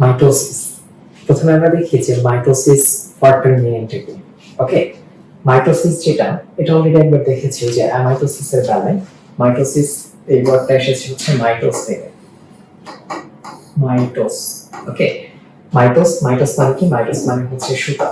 Mitosis. প্রথমে আমরা দেখি যে মাইটোসিস ওয়ার্ডটার ওকে মাইটোসিস যেটা, এটা অলরেডি একবার দেখেছি যে অ্যামাইটোসিসের বেলায় মাইটোসিস এই ওয়ার্ডটা এসেছে হচ্ছে মাইটোস থেকে। মাইটোস। ওকে মাইটোস মাইটোস মানে কি? মাইটোস মানে হচ্ছে সুতা।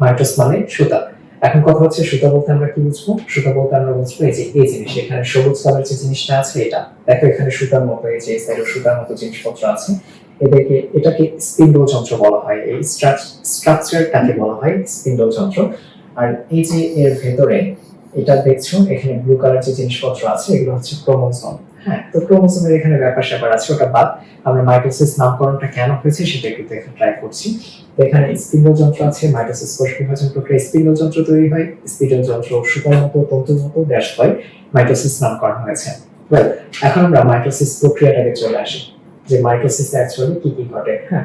মাইটোস মানে সুতা। এখন কথা হচ্ছে সুতা বলতে আমরা কি বুঝব? সুতা বলতে আমরা বুঝব এই যে, এই জিনিস, এখানে সবুজ কালার যে জিনিসটা আছে এটা। দেখো এখানে সুতার মতো, এই যে সাইডে সুতার মতো জিনিসপত্র আছে। এটাকে এটাকে স্পিন্ডল যন্ত্র বলা হয়। এই স্ট্রাকচারটাকে বলা হয় স্পিন্ডল যন্ত্র। আর এই যে এর ভেতরে, এটা দেখছ, এখানে ব্লু কালার যে জিনিসপত্র আছে, এগুলো হচ্ছে ক্রোমোসোম হ্যাঁ তো ক্রোমোসোমের এখানে ব্যাপার স্যাপার আছে, ওটা বাদ। আমরা মাইটোসিস নামকরণটা কেন হয়েছে সেটা একটু ট্রাই করছি। তো এখানে স্পিন্ডল যন্ত্র আছে, মাইটোসিস কোষ বিভাজন প্রক্রিয়া স্পিন্ডল যন্ত্র তৈরি হয় স্পিন্ডল যন্ত্র সুতার মতো, তন্তুর মতো, ব্যাস, হয়, মাইটোসিস নামকরণ হয়েছে। এখন আমরা মাইটোসিস প্রক্রিয়াটাকে চলে আসি, যে মাইটোসিস অ্যাকচুয়ালি কি কি ঘটে হ্যাঁ।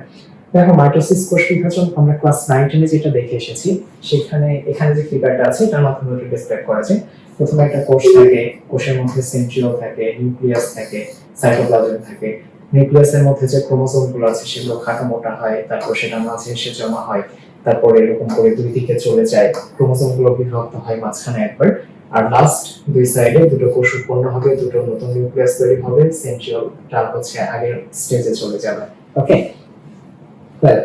দেখো মাইটোসিস কোষ বিভাজন আমরা ক্লাস নাইন টেনে যেটা দেখে এসেছি, সেখানে, এখানে যে ফিগারটা আছে তার মাধ্যমে ওটা ডিসক্রাইব করা যায় প্রথমে একটা কোষ থাকে, কোষের মধ্যে সেন্ট্রিওল থাকে নিউক্লিয়াস থাকে সাইটোপ্লাজম থাকে। নিউক্লিয়াসের মধ্যে যে ক্রোমোসোমগুলো আছে, সেগুলো খাটো মোটা হয়, তারপর সেটা মাঝে এসে জমা হয়, তারপর এরকম করে দুই দিকে চলে যায়। ক্রোমোসোমগুলো বিভক্ত হয় মাঝখানে একবার। আর লাস্ট দুই সাইডে দুটো কোষ উৎপন্ন হবে, দুটো নতুন নিউক্লিয়াস তৈরি হবে সেন্ট্রিওলটা হচ্ছে আগের স্টেজে চলে যাবে। ওকে ওয়েল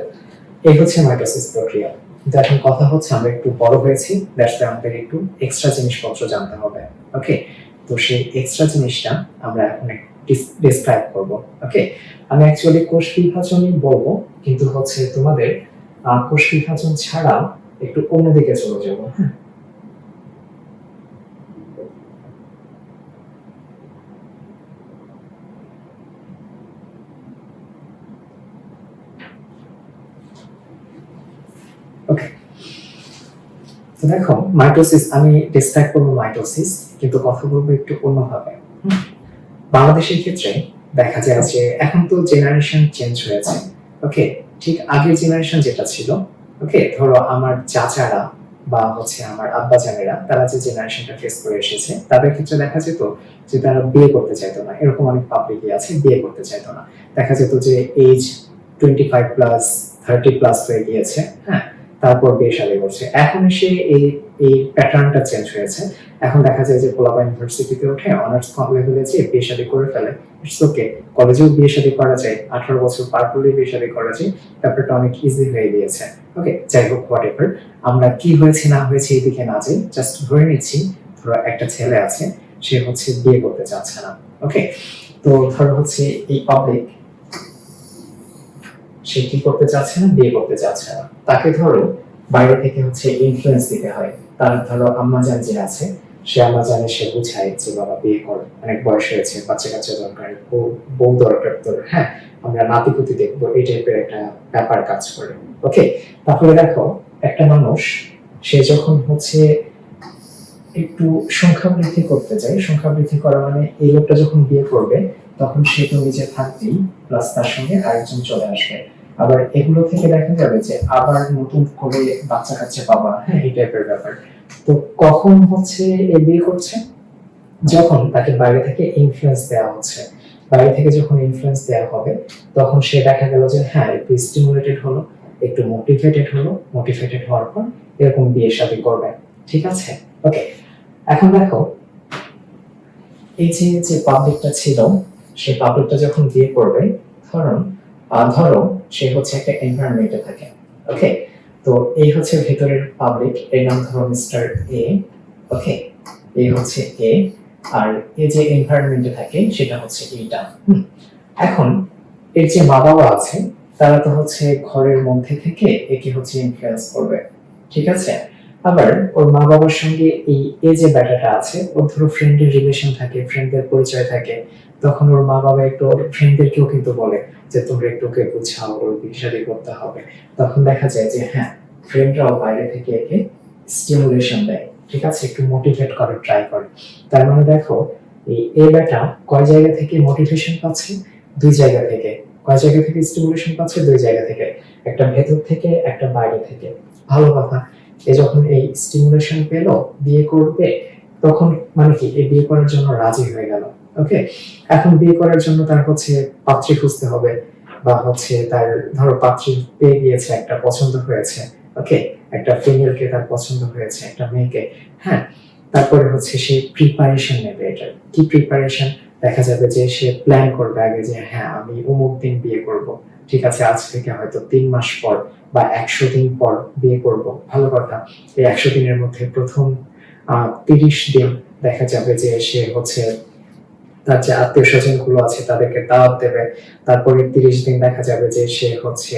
এই হচ্ছে মাইটোসিস প্রক্রিয়া। কিন্তু এখন কথা হচ্ছে আমরা একটু বড় হয়েছি দ্যাটস আমাদের একটু এক্সট্রা জিনিসপত্র জানতে হবে ওকে তো সেই এক্সট্রা জিনিসটা আমরা এখন ডিসক্রাইব করব ওকে আমি অ্যাকচুয়ালি কোষ বিভাজনই বলব, কিন্তু হচ্ছে তোমাদের কোষ বিভাজন ছাড়াও একটু অন্যদিকে চলে যাব হ্যাঁ? দেখো মাইটোসিস আমি ডিসক্রাইব করব মাইটোসিস কিন্তু কথা বলব একটু অন্যভাবে। বাংলাদেশের ক্ষেত্রে দেখা যায় যে এখন তো জেনারেশন চেঞ্জ হয়েছে ওকে ঠিক আগের জেনারেশন যেটা ছিল ওকে ধরো আমার চাচারা বা হচ্ছে আমার আব্বা জানেরা তারা যে জেনারেশনটা ফেস করে এসেছে, তাদের ক্ষেত্রে দেখা যেত যে তারা বিয়ে করতে চাইতো না। এরকম অনেক পাবলিকই আছে, বিয়ে করতে চাইতো না। দেখা যেত যে age twenty five plus thirty plus হয়ে গিয়েছে হ্যাঁ? তারপর বিয়ে শাদী করছে এখন এসে এই এই প্যাটার্নটা চেঞ্জ হয়েছে। এখন দেখা যায় যে পোলাপা ইউনিভার্সিটিতে উঠে অনার্স লেভেলে যে বিয়ে শাদী করে ফেলে ইটস ওকে কলেজেও বিয়ে শাদী করা যায়, আঠারো বছর পার করলে বিয়ে শাদী করা যায়, ব্যাপারটা অনেক ইজি হয়ে গিয়েছে। ওকে যাই হোক হোয়াট এভার আমরা কি হয়েছে, না হয়েছে এই দিকে না যাই জাস্ট ধরে নিচ্ছি, ধরো একটা ছেলে আছে, সে হচ্ছে বিয়ে করতে চাচ্ছে না। ওকে তো ধরো হচ্ছে এই পাবলিক সে কি করতে চাচ্ছে না, বিয়ে করতে চাচ্ছে না। তাকে ধরো বাইরে থেকে হচ্ছে ইনফ্লুয়েন্স দিতে হয়। তার ধরো আম্মাজান যে আছে, সে আম্মাজানে সে বুঝায় যে বাবা বিয়ে কর, অনেক বয়স হয়েছে বাচ্চা কাচ্চা দরকার বউ- দরকার তোর হ্যাঁ আমরা নাতিপুতি দেখব, এই টাইপের একটা ব্যাপার কাজ করে। ওকে তারপরে দেখো, একটা মানুষ, সে যখন হচ্ছে একটু সংখ্যা বৃদ্ধি করতে চায় সংখ্যা বৃদ্ধি করা মানে এই লোকটা যখন বিয়ে করবে, তখন সে তো নিজে থাকবেই প্লাস তার সঙ্গে আরেকজন চলে আসবে। আবার এগুলো থেকে দেখা যাবে যে আবার নতুন করে বাচ্চা কাচ্চা পাবা হ্যাঁ এই টাইপের ব্যাপার। তো কখন হচ্ছে এ বিয়ে করছে? যখন তাকে বাইরে থেকে ইনফ্লুয়েন্স দেওয়া হচ্ছে। বাইরে থেকে যখন ইনফ্লুয়েন্স দেওয়া হবে, তখন সে দেখা গেল যে হ্যাঁ একটু স্টিমুলেটেড হলো, একটু মোটিভেটেড হলো মোটিভেটেড হওয়ার পর এরকম বিয়ে শাদী করবে। ঠিক আছে? ওকে এখন দেখো, এই যে যে পাবলিকটা ছিল সেই পাবলিকটা যখন বিয়ে করবে, ধরুন ধরো সে হচ্ছে একটা এনভায়রনমেন্টে থাকে। ওকে তো এই হচ্ছে ভেতরের পাবলিক এর নাম ধরো মিস্টার এ ওকে এই হচ্ছে এ আর এই যে এনভায়রনমেন্টে থাকে, সেটা হচ্ছে এইটা। এখন, এর যে মা বাবা আছে, তারা তো হচ্ছে ঘরের মধ্যে থেকে একে হচ্ছে ইনফ্লুয়েন্স করবে। ঠিক আছে? আবার ওর মা বাবার সঙ্গে এই এ যে ব্যাটাটা আছে, ওর ধরো ফ্রেন্ডের রিলেশন থাকে ফ্রেন্ডদের পরিচয় থাকে, তখন ওর মা বাবা একটু ওর ফ্রেন্ডদেরকেও কিন্তু বলে যে, তোমরা একটু ওকে বুঝাও, ওর বিয়ে করতে হবে। তখন দেখা যায় যে হ্যাঁ ফ্রেন্ডরাও বাইরে থেকে একে স্টিমুলেশন দেয়, ঠিক আছে? একটু মোটিভেট করে ট্রাই করে। তার মানে দেখো, এই এ ব্যাটা কয় জায়গা থেকে মোটিভেশন পাচ্ছে? দুই জায়গা থেকে। কয় জায়গা থেকে স্টিমুলেশন পাচ্ছে? দুই জায়গা থেকে। একটা ভেতর থেকে, একটা বাইরে থেকে। ভালো কথা। যখন এই স্টিমুলেশন পেল, বিয়ে করবে, তখন মানে কি? এই বিয়ে করার জন্য রাজি হয়ে গেল ওকে এখন বিয়ে করার জন্য তার হচ্ছে পাত্রী খুঁজতে হবে, বা হচ্ছে তার, ধরো পাত্রী পেয়ে গিয়েছে, একটা পছন্দ হয়েছে ওকে একটা ফিমেলকে তার পছন্দ হয়েছে, একটা মেয়েকে হ্যাঁ? তারপরে হচ্ছে সে প্রিপারেশন নেবে এটা। কি প্রিপারেশন দেখা যাবে যে সে প্ল্যান করবে আগে যে হ্যাঁ আমি অমুক দিন বিয়ে করব। ঠিক আছে, আজ থেকে হয়তো তিন মাস পর বা একশো দিন পর বিয়ে করব। ভালো কথা, এই একশো দিনের মধ্যে প্রথম তিরিশ দিন দেখা যাবে যে সে হচ্ছে তার যে আত্মীয় স্বজনগুলো আছে তাদেরকে দাওয়াত দেবে। তারপরে তিরিশ দিন দেখা যাবে যে সে হচ্ছে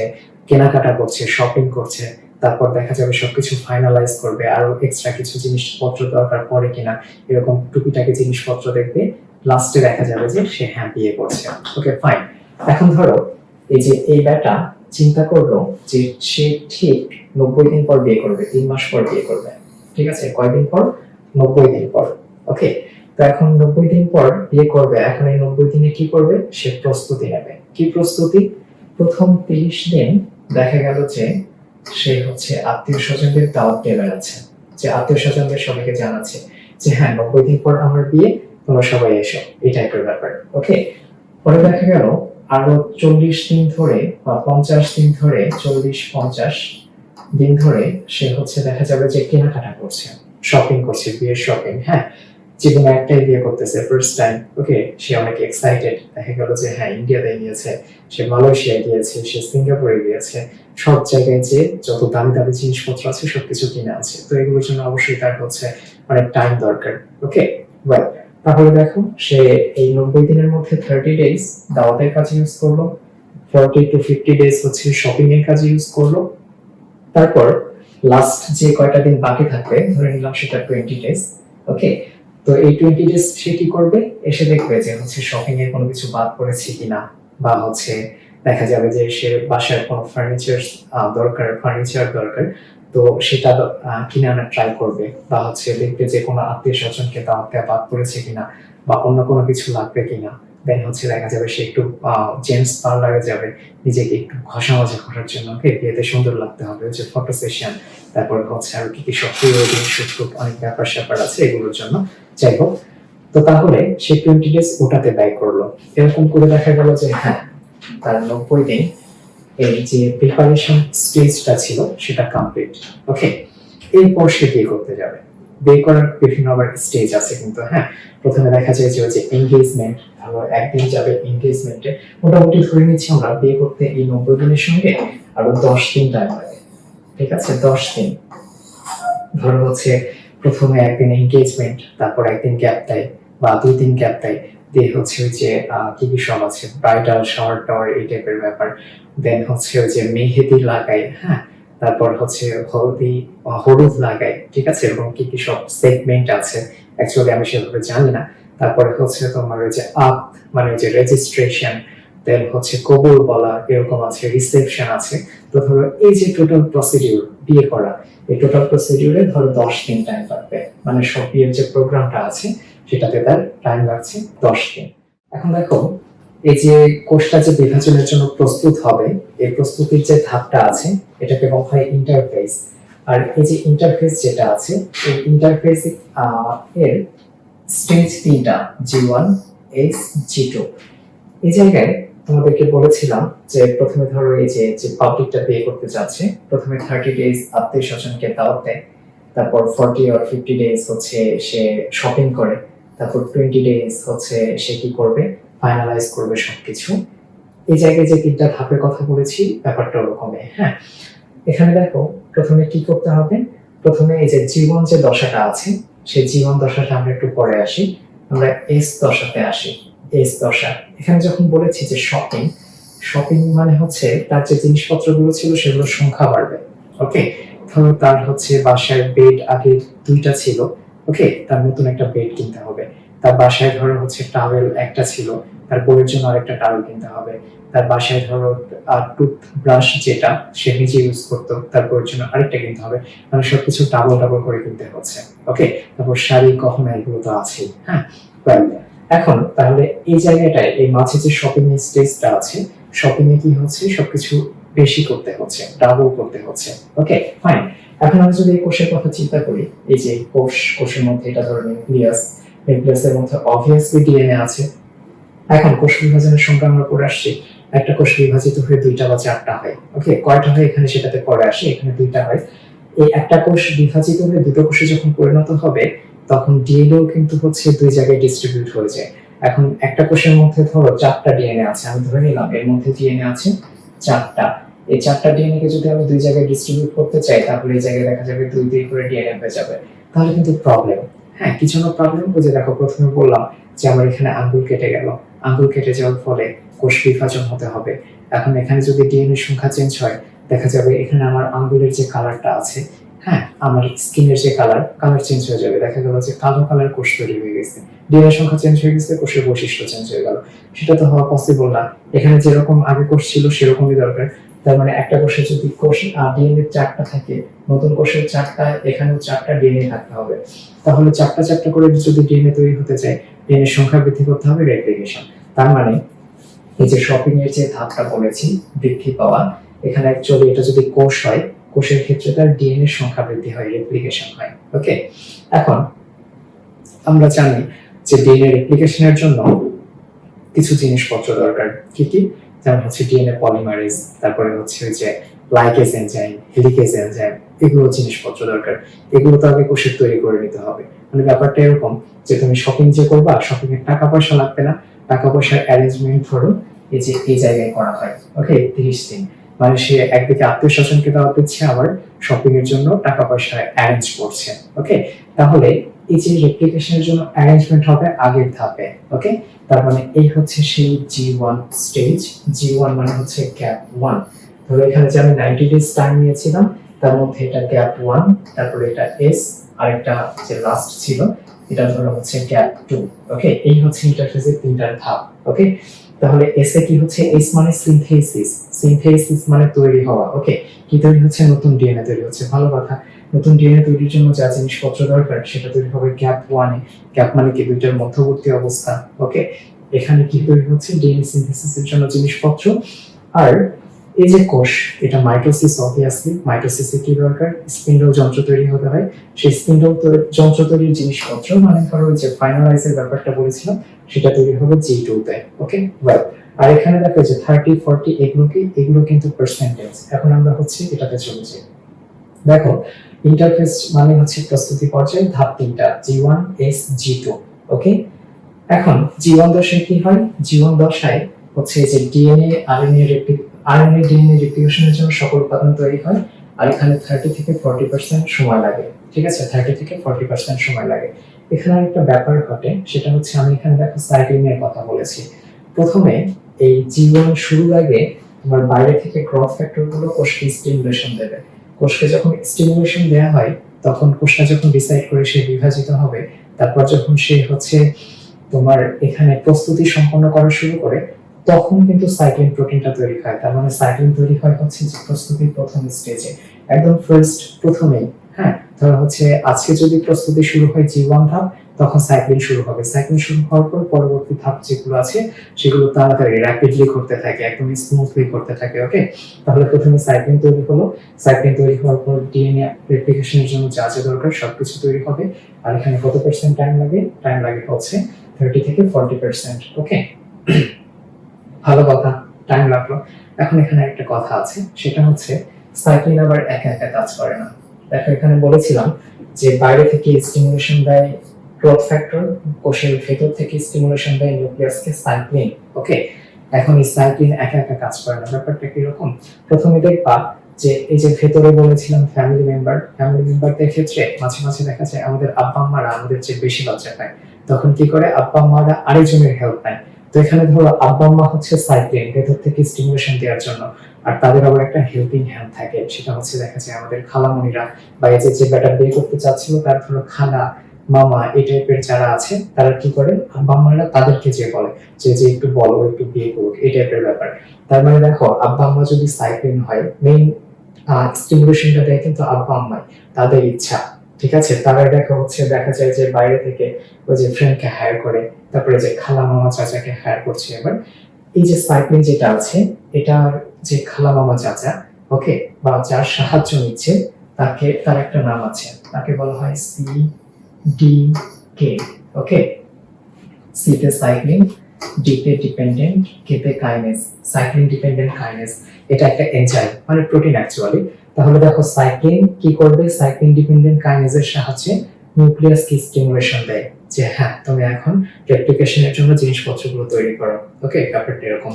কেনাকাটা করছে শপিং করছে। তারপর দেখা যাবে সবকিছু ফাইনালাইজ করবে, আরও এক্সট্রা কিছু জিনিসপত্র দরকার পড়ে কিনা, এরকম টুকিটাকি জিনিসপত্র দেখবে। লাস্টে দেখা যাবে যে সে হ্যাঁ বিয়ে করছে। ওকে ফাইন এখন ধরো এই যে, এই ব্যাটা চিন্তা করল যে সে ঠিক নব্বই দিন পর বিয়ে করবে, তিন মাস পর বিয়ে করবে। ঠিক আছে? কয়দিন পর? নব্বই দিন পর। ওকে তো এখন নব্বই দিন পর বিয়ে করবে, এখন এই নব্বই দিনে কি করবে? সে প্রস্তুতি নেবে। কি প্রস্তুতি? প্রথম তিরিশ দিন দেখা গেল যে সে হচ্ছে আত্মীয় স্বজনদের দাওয়াত দিয়ে বেড়াচ্ছে। যে আত্মীয় স্বজনদের সবাইকে জানাচ্ছে যে হ্যাঁ নব্বই দিন পর আমার বিয়ে, তোমরা সবাই এসো। এই টাইপের ব্যাপার। ওকে পরে দেখা গেল আরও চল্লিশ দিন ধরে বা পঞ্চাশ দিন ধরে, চল্লিশ, পঞ্চাশ দিন ধরে সে হচ্ছে দেখা যাবে যে কেনাকাটা করছে শপিং করছে, বিয়ের শপিং হ্যাঁ? জীবনে একটাই বিয়ে করতেছে ফার্স্ট টাইম ওকে সে অনেক এক্সাইটেড দেখা গেল যে হ্যাঁ ইন্ডিয়াতে গিয়েছে, সে মালয়েশিয়ায় গিয়েছে, সে সিঙ্গাপুরে গিয়েছে, সব জায়গায় যে যত দামি দামি জিনিসপত্র আছে, সবকিছু কিনে আছে তো এগুলোর জন্য অবশ্যই তার হচ্ছে অনেক টাইম দরকার ওকে ওয়েল তাহলে দেখো, সে এই নব্বই দিনের মধ্যে থার্টি ডেজ দাওয়াতের কাজে ইউজ করল ফর্টি টু ফিফটি ডেজ হচ্ছে শপিং এর কাজে ইউজ করল। তারপর লাস্ট যে কয়টা দিন বাকি থাকবে, ধরে নিলাম সেটা টোয়েন্টি ডেজ ওকে তো এই টোয়েন্টি ডেজ সে কি করবে? এসে দেখবে যে হচ্ছে শপিং এর কোনো কিছু বাদ পড়েছে কিনা, বা হচ্ছে দেখা যাবে যে সে বাসার কোনো ফার্নিচার দরকার ফার্নিচার দরকার। তো সেটা কিনে আনার ট্রাই করবে বা হচ্ছে দেখবে যে কোনো আত্মীয় স্বজনকে দাওয়াত দেওয়া বাদ পড়েছে কিনা বা অন্য কোনো কিছু লাগবে কিনা দেন হচ্ছে দেখা যাবে সে একটু জেন্টস পার্লারে যাবে, নিজেকে একটু ঘষা করার জন্য। বিয়েতে সুন্দর লাগতে হবে ফটো সেশন তারপর হচ্ছে আর কি কি সব প্রি শুট অনেক ব্যাপার স্যাপার আছে এগুলোর জন্য। যাই হোক, তো তাহলে সে টোয়েন্টি ডেজ ওটাতে ব্যয় করল। এরকম করে দেখা গেল যে হ্যাঁ তার নব্বই দিন এই যে প্রিপারেশন স্টেজটা ছিল, সেটা কমপ্লিট ওকে এরপর সে বিয়ে করতে যাবে। বিয়ে করার বিভিন্ন আবার স্টেজ আছে কিন্তু হ্যাঁ? প্রথমে দেখা যায় যে যে এঙ্গেজমেন্ট ধরো একদিন যাবে এঙ্গেজমেন্টে মোটামুটি ধরে নিচ্ছি আমরা বিয়ে করতে এই নব্বই দিনের সঙ্গে আরও দশ দিন টাইম লাগে। ঠিক আছে? দশ দিন। ধরো হচ্ছে প্রথমে একদিন এঙ্গেজমেন্ট তারপর একদিন গ্যাপ দেয়, বা দুই দিন গ্যাপ দেয়। দিয়ে হচ্ছে যে কি কি সব আছে ব্রাইডাল শাওয়ার টাওয়ার এই টাইপের ব্যাপার। দেন হচ্ছে যে মেহেদি লাগায় হ্যাঁ? তারপর হচ্ছে হলদি হলুদ লাগায়, ঠিক আছে? এরকম কি কি সব সেগমেন্ট আছে। অ্যাকচুয়ালি আমি সেভাবে জানি না। তারপরে হচ্ছে তোমার ওই যে আপ মানে যে রেজিস্ট্রেশন দেন হচ্ছে কবুল বলা, এরকম আছে রিসেপশন আছে। তো ধরো এই যে টোটাল প্রসিডিউর বিয়ে করা, এই টোটাল প্রসিডিউরে ধরো দশ দিন টাইম লাগবে। মানে সব বিয়ের যে প্রোগ্রামটা আছে সেটাতে তার টাইম লাগছে দশ দিন। এখন দেখো, এই যে কোষটা যে বিভাজনের জন্য প্রস্তুত হবে, এই প্রস্তুতির যে ধাপটা আছে, এটাকে বলা হয় ইন্টারফেস আর এই যে ইন্টারফেস যেটা আছে, এই ইন্টারফেস এর স্টেজ তিনটা G one X G two এই জায়গায় তোমাদেরকে বলেছিলাম যে প্রথমে ধরো এই যে যে পাবলিকটা পে করতে যাচ্ছে, প্রথমে থার্টি ডেজ আত্মীয় স্বজনকে দাওয়াত দেয়, তারপর ফর্টি আর ফিফটি ডেজ হচ্ছে সে শপিং করে। তারপর টোয়েন্টি ডেজ হচ্ছে সে কি করবে ফাইনালাইজ করবে সবকিছু। এই জায়গায় যে তিনটা ধাপের কথা বলেছি, ব্যাপারটা ওরকমই হ্যাঁ? এখানে দেখো, প্রথমে কি করতে হবে? প্রথমে এই যে জীবন যে দশাটা আছে, সেই জীবন দশাটা আমরা একটু পরে আসি। আমরা এস দশাতে আসি এস দশা। এখানে যখন বলেছি যে শপিং শপিং মানে হচ্ছে তার যে জিনিসপত্রগুলো ছিল সেগুলোর সংখ্যা বাড়বে ওকে ধরো তার হচ্ছে বাসায় বেড আগে দুইটা ছিল ওকে, তার নতুন একটা বেড কিনতে হবে। তার বাসায় ধরো হচ্ছে টাওয়েল একটা ছিল, তার বউয়ের জন্য আরেকটা টাওয়েল কিনতে হবে। তার বাসায় ধরো টুথব্রাশ যেটা, সে নিজে ইউজ করতো, তার বউয়ের জন্য আরেকটা কিনতে হবে। মানে সবকিছু ডাবল ডাবল করে কিনতে হচ্ছে, ওকে? তারপর শাড়ি, গহনা, এগুলো তো আছেই হ্যাঁ? এখন তাহলে এই জায়গাটায়, এই মাঝে যে শপিং স্টেজটা আছে শপিং এ কি হচ্ছে? সবকিছু বেশি করতে হচ্ছে ডাবল করতে হচ্ছে, ওকে? ফাইন এখন আমি যদি এই কোষের কথা চিন্তা করি, এই যে কোষ, কোষের মধ্যে এটা ধরো নিউক্লিয়াস, নিউক্লিয়াসের মধ্যে অবভিয়াসলি ডিএনএ আছে। এখন কোষ বিভাজনের সংখ্যা আমরা পড়ে আসছি, একটা কোষ বিভাজিত হয়ে দুইটা বা চারটা হয়। ওকে কয়টা হয় এখানে সেটাতে পরে আসে, এখানে দুইটা হয়। এই একটা কোষ বিভাজিত হয়ে দুটো কোষে যখন পরিণত হবে, তখন ডিএনএও কিন্তু হচ্ছে দুই জায়গায় ডিস্ট্রিবিউট হয়ে যায়। এখন একটা কোষের মধ্যে ধরো চারটা ডিএনএ আছে, আমি ধরে নিলাম, এর মধ্যে ডিএনএ আছে চারটা। এই চারটা ডিএনএ কে যদি আমি দুই জায়গায় ডিস্ট্রিবিউট করতে চাই, তাহলে এই জায়গায় দেখা যাবে দুই দুই করে ডিএনএ হয়ে যাবে। তাহলে কিন্তু প্রবলেম হ্যাঁ কি জন্য প্রবলেম বুঝে দেখো, প্রথমে বললাম যে আমার এখানে আঙ্গুল কেটে গেল। আঙ্গুল কেটে যাওয়ার ফলে কোষ বিভাজন হতে হবে। এখন এখানে যদি ডিএনএ সংখ্যা চেঞ্জ হয়, দেখা যাবে এখানে আমার আঙ্গুলের যে কালারটা আছে হ্যাঁ আমার স্কিনের যে কালার কালার চেঞ্জ হয়ে যাবে। দেখা গেল যে কালো কালার কোষ তৈরি হয়ে গেছে। ডিএনএ সংখ্যা চেঞ্জ হয়ে গেছে, কোষের বৈশিষ্ট্য চেঞ্জ হয়ে গেল। সেটা তো হওয়া পসিবল না। এখানে যেরকম আগে কোষ ছিল, সেরকমই দরকার। তার মানে একটা কোষে যদি কোষ ডিএনএ চারটা থাকে, নতুন কোষের চারটা, এখানেও চারটা ডিএনএ থাকতে হবে। তাহলে চারটা চারটা করে যদি ডিএনএ তৈরি হতে চায় ডিএনএ সংখ্যা বৃদ্ধি করতে হবে রেপ্লিকেশন তার মানে এই যে শপিং এর যে ধাপটা বলেছি, বৃদ্ধি পাওয়া, এখানে অ্যাকচুয়ালি এটা যদি কোষ হয়, কোষের ক্ষেত্রে তার ডিএনএ সংখ্যা বৃদ্ধি হয় রেপ্লিকেশন হয় ওকে এখন আমরা জানি যে ডিএনএ রেপ্লিকেশনের জন্য কিছু জিনিসপত্র দরকার। কি কি? যেমন হচ্ছে ডিএনএ তারপরে হচ্ছে ওই যে লাইকেজ এনজাইম হেলিকেজ এনজাইম এগুলো জিনিসপত্র দরকার। এগুলো তো আগে কোষের তৈরি করে নিতে হবে। মানে ব্যাপারটা এরকম যে তুমি শপিং যে করবা শপিং এর টাকা পয়সা লাগবে না। টাকা পয়সার অ্যারেঞ্জমেন্ট ধরো, এই যে এই জায়গায় করা হয়। ওকে তিরিশ দিন। মানে সে একদিকে আত্মীয় স্বজনকে দেওয়া দিচ্ছে, আবার শপিং এর জন্য টাকা পয়সা অ্যারেঞ্জ করছে। ওকে তাহলে এই যে রেপ্লিকেশনের জন্য অ্যারেঞ্জমেন্ট হবে, আগের ধাপে ওকে তার মানে এই হচ্ছে সেই G one stage G one মানে হচ্ছে ওয়ান ধরো এখানে যে আমি নাইনটি ডেজ টাইম নিয়েছিলাম, তার মধ্যে এটা ওয়ান তারপরে এটা এস আর একটা যে লাস্ট ছিল, এটা ধরো হচ্ছে গ্যাপ টু ওকে এই হচ্ছে ইন্টারফেসের তিনটা ধাপ ওকে তাহলে এস এ কি হচ্ছে? এস মানে সিনথেসিস সিনথেসিস মানে তৈরি হওয়া ওকে কি তৈরি হচ্ছে? নতুন ডিএনএ তৈরি হচ্ছে, ভালো কথা। নতুন ডিএনএ তৈরির জন্য যা জিনিসপত্র দরকার, সেটা তৈরি হবে গ্যাপ ওয়ানে গ্যাপ মানে কি? দুইটার মধ্যবর্তী অবস্থা ওকে এখানে কি তৈরি হচ্ছে? ডিএনএ সিনথেসিসের জন্য জিনিসপত্র। আর এই যে কোষ, এটা মাইটোসিস অবভিয়াসলি মাইটোসিসে কি দরকার? স্পিন্ডল যন্ত্র তৈরি হতে হয়। সেই স্পিন্ডল যন্ত্র তৈরির জিনিসপত্র মানে ধরো যে ফাইনালাইজের ব্যাপারটা বলেছিলাম, সেটা তৈরি হবে জি টু তে ওকে ওয়েল আর এখানে দেখো যে থার্টি ফর্টি এগুলো কি এগুলো কিন্তু পার্সেন্টেজ এখন আমরা হচ্ছে এটাতে চলেছি। দেখো ইন্টারফেস মানে হচ্ছে প্রস্তুতি পর্যায়ে, ধাপ তিনটা G one S G two okay এখন জি ওয়ান দশায় কি হয়? জি ওয়ান দশায় হচ্ছে যে ডিএনএ আরএনএ আরএনএ ডিএনএ রেপ্লিকেশনের জন্য সকল উপাদান তৈরি হয় আর এখানে থার্টি থেকে ফর্টি পার্সেন্ট সময় লাগে, ঠিক আছে? থার্টি থেকে ফর্টি পার্সেন্ট সময় লাগে। এখানে একটা ব্যাপার ঘটে, সেটা হচ্ছে আমি এখানে দেখো সাইক্লিং এর কথা বলেছি। প্রথমে এই জীবন শুরুর আগে তোমার বাইরে থেকে ক্রস ফ্যাক্টরগুলো কোষকে স্টিমুলেশন দেবে। কোষকে যখন স্টিমুলেশন দেওয়া হয়, তখন কোষটা যখন ডিসাইড করে সে বিভাজিত হবে, তারপর যখন সে হচ্ছে তোমার এখানে প্রস্তুতি সম্পন্ন করা শুরু করে, তখন কিন্তু সাইক্লিন প্রোটিনটা তৈরি হয়। তার মানে সাইক্লিন তৈরি হয় হচ্ছে যে প্রস্তুতির প্রথম স্টেজে একদম ফার্স্ট প্রথমেই হ্যাঁ? ধরো হচ্ছে আজকে যদি প্রস্তুতি শুরু হয় জি ওয়ান ধাপ তখন সাইক্লিং শুরু হবে। সাইক্লিং শুরু হওয়ার পর পরবর্তী ধাপ যেগুলো আছে, সেগুলো তাড়াতাড়ি র্যাপিডলি করতে থাকে, একদম স্মুথলি করতে থাকে ওকে তাহলে প্রথমে সাইক্লিং তৈরি হলো। সাইক্লিং তৈরি হওয়ার পর ডিএনএ রেপ্লিকেশনের জন্য যা যা দরকার সবকিছু তৈরি হবে। আর এখানে কত পার্সেন্ট টাইম লাগে? টাইম লাগে হচ্ছে থার্টি থেকে ফর্টি পার্সেন্ট ওকে ভালো কথা টাইম লাগল। এখন এখানে একটা কথা আছে, সেটা হচ্ছে সাইক্লিন আবার একা একা কাজ করে না। দেখো এখানে বলেছিলাম যে বাইরে থেকে স্টিমুলেশন দেয় গ্রোথ ফ্যাক্টর কোষের ভেতর থেকে স্টিমুলেশন দেয় নিউক্লিয়াসকে সাইক্লিন ওকে এখন এই সাইক্লিন একা একা কাজ করে না, ব্যাপারটা কীরকম প্রথমে দেখবা যে এই যে ভেতরে বলেছিলাম ফ্যামিলি মেম্বার ফ্যামিলি মেম্বারদের ক্ষেত্রে মাঝে মাঝে দেখা যায় আমাদের আব্বা আম্মারা আমাদের যে বেশি লজ্জা পায়। তখন কি করে? আব্বা আম্মারা আরেকজনের হেল্প নেয়। তো এখানে ধরো আব্বা আম্মা হচ্ছে সাইক্লিন ভেতর থেকে স্টিমুলেশন দেওয়ার জন্য। আর তাদের আবার একটা হেল্পিং হ্যান্ড থাকে, সেটা হচ্ছে দেখা যায় আমাদের খালামণিরা বা এই যে যে বেটা বিয়ে করতে চাচ্ছিল, তার ধরো খালা মামা এই টাইপের যারা আছে, তারা কি করে? আব্বা তাদেরকে যে বলে, যে যে একটু বলো, একটু বিয়ে করুক, এই টাইপের ব্যাপার। তার মানে দেখো, আব্বা, আম্মা যদি সাইক্লিন হয় মেইন স্টিমুলেশনটা দেয় কিন্তু আব্বা, আম্মাই, তাদের ইচ্ছা, ঠিক আছে? তারা দেখা হচ্ছে, দেখা যায় যে বাইরে থেকে ওই যে ফ্রেন্ডকে হায়ার করে, তারপরে যে খালা মামা চাচাকে হায়ার করছে এবার। এই যে সাইক্লিং যেটা আছে, এটার যে খালা মামা চাচা ওকে বা যার সাহায্য নিচ্ছে, তাকে, তার একটা নাম আছে, তাকে বলা হয় সি ডি কে ওকে সিতে সাইক্লিন ডিতে ডিপেন্ডেন্ট কেতে কাইনেস সাইক্লিন ডিপেন্ডেন্ট কাইনেস এটা একটা এনজাইম মানে প্রোটিন অ্যাকচুয়ালি তাহলে দেখো সাইক্লিন কি করবে? সাইক্লিন ডিপেন্ডেন্ট কাইনেসের সাহায্যে নিউক্লিয়াস কি স্টিমুলেশন দেয়। যে হ্যাঁ তুমি এখন রেপ্লিকেশনের জন্য জিনিসপত্রগুলো তৈরি করো। ওকে ব্যাপারটা এরকম।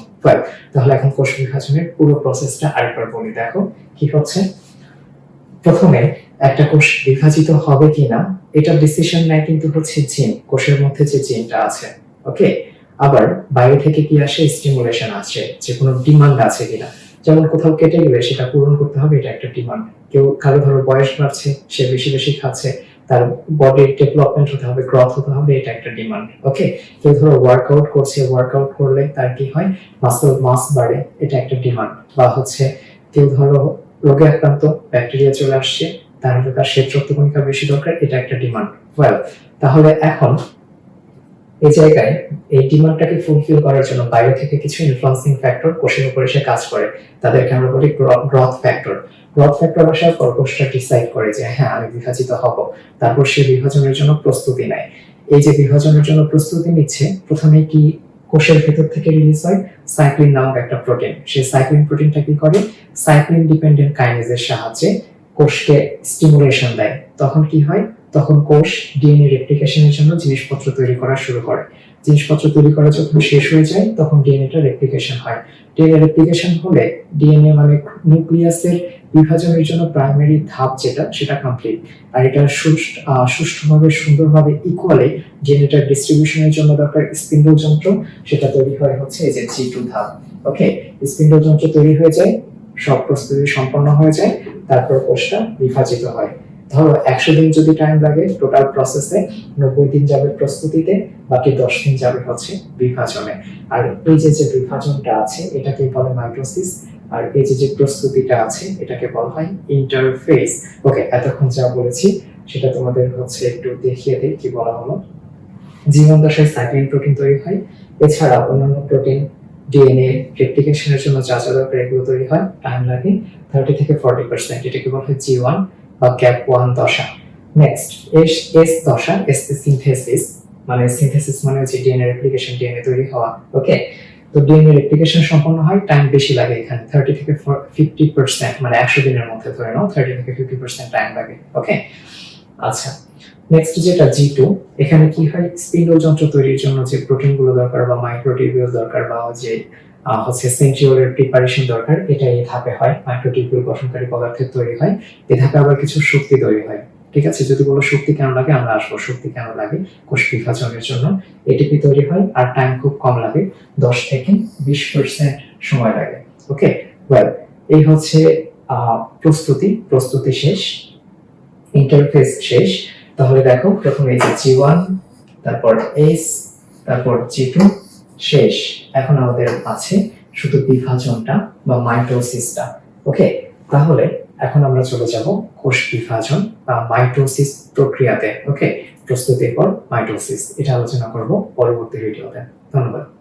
তাহলে এখন কোষ বিভাজনের পুরো প্রসেসটা আরেকবার বলি। দেখো কি হচ্ছে। প্রথমে একটা কোষ বিভাজিত হবে কিনা এটা ডিসিশন নেয় কিন্তু হচ্ছে জিন কোষের মধ্যে যে জিনটা আছে ওকে আবার বাইরে থেকে কি আসে? স্টিমুলেশন আসে, যে কোনো ডিমান্ড আছে কিনা। যেমন কোথাও কেটে গেলে সেটা পূরণ করতে হবে, এটা একটা ডিমান্ড কেউ কারও ধরো বয়স বাড়ছে, সে বেশি বেশি খাচ্ছে, তার বডির ডেভেলপমেন্ট হতে হবে গ্রথ হতে হবে, এটা একটা ডিমান্ড ওকে কেউ ধরো ওয়ার্কআউট করছে ওয়ার্কআউট করলে তার কি হয়? মাসল মাস বাড়ে, এটা একটা ডিমান্ড বা হচ্ছে কেউ ধরো রোগে আক্রান্ত ব্যাকটেরিয়া চলে আসছে তাহলে তার শ্বেত রক্তকণিকা বেশি দরকার, এটা একটা ডিমান্ড ওয়েল তাহলে এখন এই জায়গায় এই ডিমান্ডটাকে ফুলফিল করার জন্য বাইরে থেকে কিছু ইনফ্লুয়েন্সিং ফ্যাক্টর কোষের উপর এসে কাজ করে। তাদেরকে আমরা বলি গ্রথ ফ্যাক্টর গ্রথ ফ্যাক্টর আসার পর কোষটা ডিসাইড করে যে হ্যাঁ আমি বিভাজিত হব। তারপর সে বিভাজনের জন্য প্রস্তুতি নেয়। এই যে বিভাজনের জন্য প্রস্তুতি নিচ্ছে, প্রথমে কি কোষের ভেতর থেকে রিলিজ হয়? সাইক্লিন নামক একটা প্রোটিন সেই সাইক্লিন প্রোটিনটা কি করে? সাইক্লিন ডিপেন্ডেন্ট কাইনেজের সাহায্যে কোষকে স্টিমুলেশন দেয়। তখন কি হয়? তখন কোষ ডিএনএ রেপ্লিকেশনের জন্য জিনিসপত্র তৈরি করা শুরু করে। জিনিসপত্র তৈরি করা যখন শেষ হয়ে যায়, তখন ডিএনএটা রেপ্লিকেশন হয়। ডিএনএ রেপ্লিকেশন হলে ডিএনএ মানে নিউক্লিয়াসের বিভাজনের জন্য প্রাইমারি ধাপ যেটা, সেটা কমপ্লিট আর এটা সুষ্ঠুভাবে, সুন্দরভাবে ইকুয়ালি ডিএনএটা ডিস্ট্রিবিউশনের জন্য দরকার স্পিন্ডল যন্ত্র। সেটা তৈরি হয় হচ্ছে এই যে জি টু ধাপ। ওকে স্পিন্ডল যন্ত্র তৈরি হয়ে যায়, সব প্রস্তুতি সম্পন্ন হয়ে যায়। তারপর কোষটা বিভাজিত হয়। ধরো একশো দিন যদি টাইম লাগে টোটাল প্রসেসে নব্বই দিন যাবে প্রস্তুতিতে, বাকি দশ দিন যাবে হচ্ছে বিভাজনে। আর এই যে যে বিভাজনটা আছে, এটাকে বলে মাইটোসিস আর এই যে যে প্রস্তুতিটা আছে, এটাকে বলা হয় ইন্টারফেস ওকে এতক্ষণ যা বলেছি, সেটা তোমাদের হচ্ছে একটু দেখিয়ে দিই, কি বলা হলো। জীবন দশায় সাইক্লিন প্রোটিন তৈরি হয়, এছাড়া অন্যান্য প্রোটিন ডিএনএ রেপ্লিকেশনের জন্য যা যা দরকার এগুলো তৈরি হয় টাইম লাগে থার্টি থেকে ফর্টি পার্সেন্ট এটাকে বলা হয় জি ওয়ান বা গ্যাপ ওয়ান দশা। নেক্সট এস এস দশা এস সিনথেসিস মানে সিনথেসিস মানে হচ্ছে ডিএনএ রেপ্লিকেশন ডিএনএ তৈরি হওয়া ওকে তো ডিএনএ রেপ্লিকেশন সম্পন্ন হয় টাইম বেশি লাগে এখানে থার্টি থেকে ফিফটি পার্সেন্ট মানে একশো দিনের মধ্যে ধরে নাও থার্টি থেকে ফিফটি পার্সেন্ট টাইম লাগে ওকে আচ্ছা নেক্সট যেটা জি টু এখানে কি হয়? স্পিন্ডল যন্ত্র তৈরির জন্য যে প্রোটিনগুলো দরকার বা মাইক্রোটিবিউল দরকার বা যে হচ্ছে সেন্ট্রিওলের প্রিপারেশন দরকার। এটা এই ধাপে হয়। মাইক্রোটিবিউল গঠনকারী পদার্থের তৈরি হয়। এ ধাপে আবার কিছু শক্তি তৈরি হয়। ঠিক আছে? যদি বলো শক্তি কেন লাগে, আমরা আসব। শক্তি কেন লাগে? কোষ বিভাজনের জন্য এটিপি তৈরি হয় আর টাইম খুব কম লাগে। দশ থেকে বিশ পার্সেন্ট সময় লাগে। ওকে ওয়েল এই হচ্ছে প্রস্তুতি। প্রস্তুতি শেষ। ইন্টারফেস শেষ। তাহলে দেখো, প্রথমে এই যে জি ওয়ান তারপর এস তারপর জি টু শেষ। এখন আমাদের আছে শুধু বিভাজনটা বা মাইটোসিসটা। ওকে? তাহলে এখন আমরা চলে যাব কোষ বিভাজন বা মাইটোসিস প্রক্রিয়াতে। ওকে? প্রস্তুতির পর মাইটোসিস। এটা আলোচনা করব পরবর্তী ভিডিওতে। ধন্যবাদ।